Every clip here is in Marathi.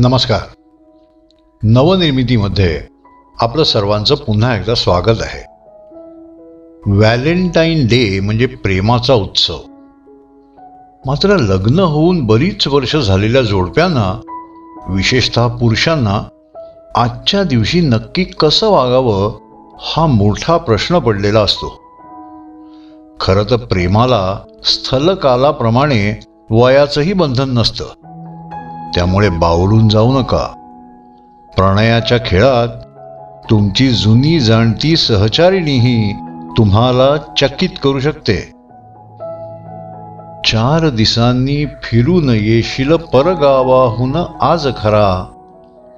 नमस्कार. नवनिर्मितीमध्ये आपलं सर्वांचं पुन्हा एकदा स्वागत आहे. व्हॅलेंटाईन डे म्हणजे प्रेमाचा उत्सव. मात्र लग्न होऊन बरीच वर्ष झालेल्या जोडप्यांना विशेषतः पुरुषांना आजच्या दिवशी नक्की कसं वागावं हा मोठा प्रश्न पडलेला असतो. खरं तर प्रेमाला स्थलकालाप्रमाणे वयाचंही बंधन नसतं. त्यामुळे बावळून जाऊ नका. प्रणयाच्या खेळात तुमची जुनी जाणती सहचारिणीही तुम्हाला चकित करू शकते. चार दिसांनी फिरून येशील परगावाहून आज खरा.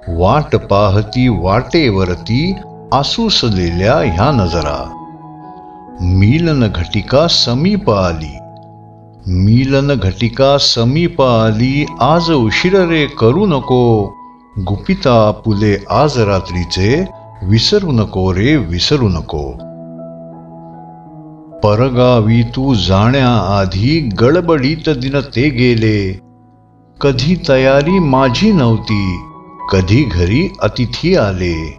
वाट पाहती वाटेवरती आसूसलेल्या ह्या नजरा. मिलन घटिका समीप आली. मिलन घटिका समीप आली आज उशीर रे करू नको. गुपिता पुले आज रात्रीचे विसरू नको रे विसरू नको. परगावी तू जाण्याआधी गडबडीत दिन ते गेले. कधी तयारी माझी नव्हती कधी घरी अतिथी आले.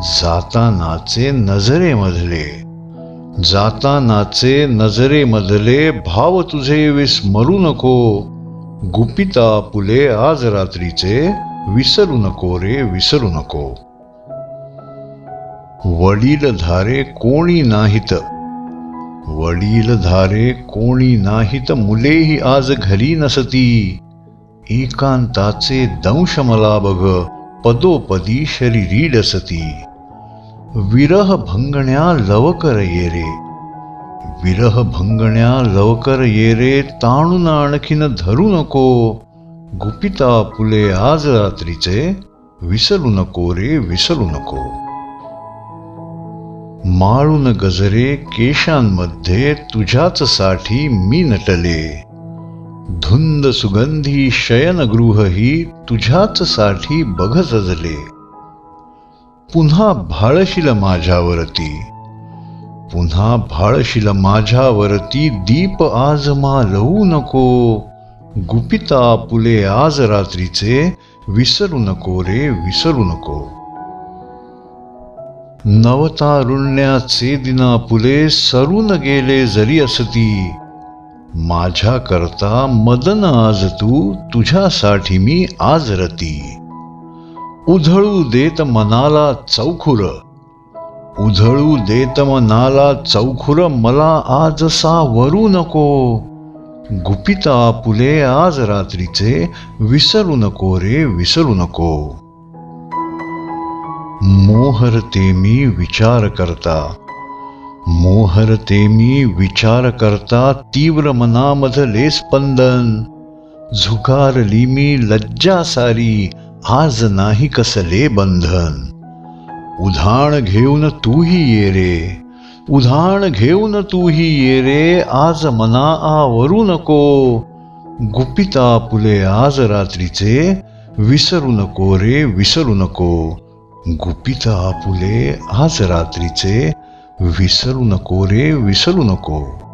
जातानाचे नजरेमधले जातानाचे नजरेमधले भाव तुझे विस्मरू नको. गुपिता पुले आज रात्रीचे विसरू नको रे विसरू नको. वडील धारे कोणी नाहीत. वडील धारे कोणी नाहीत मुलेही आज घरी नसती. एकांताचे दंश मला बघ पदोपदी शरीरी डसती. विरह भंगण्या लवकर ये रे विरह भंगण्या लवकर ये रे ताणून आणखीन धरू नको गुपिता फुले आज रात्रीचे विसरू नको रे विसरू नको माळून गजरे केशांमध्ये तुझ्याच साठी मी नटले धुंद सुगंधी शयनगृहही तुझ्याच साठी बघ सजले पुन्हा भाळशील माझ्यावरती. पुन्हा भाळशील माझ्यावरती दीप आज मालवू नको. गुपिता पुले आज रात्रीचे विसरू नको रे विसरू नको. नवतारुण्याचे दिना पुले सरून गेले जरी असती. माझ्या करता मदन आज तू तुझ्यासाठी मी आज रती उधळू देत मनाला चौखुर. उधळू देत मनाला चौखुर मला आज सावरू नको. गुपिता पुले आज रात्रीचे विसरू नको रे विसरू नको. मोहरते मी विचार करता. मोहरते मी विचार करता तीव्र मनामधले स्पंदन. झुकारली मी लज्जा सारी आज नाही कसले बंधन. उधाण घेऊन तूही ये रे. उधाण घेऊन तूही ये रे. आज मना आवरू नको. गुपिता फुले आज रात्रीचे विसरू नको रे विसरू नको. गुपिता फुले आज रात्रीचे विसरू नको रे विसरू नको.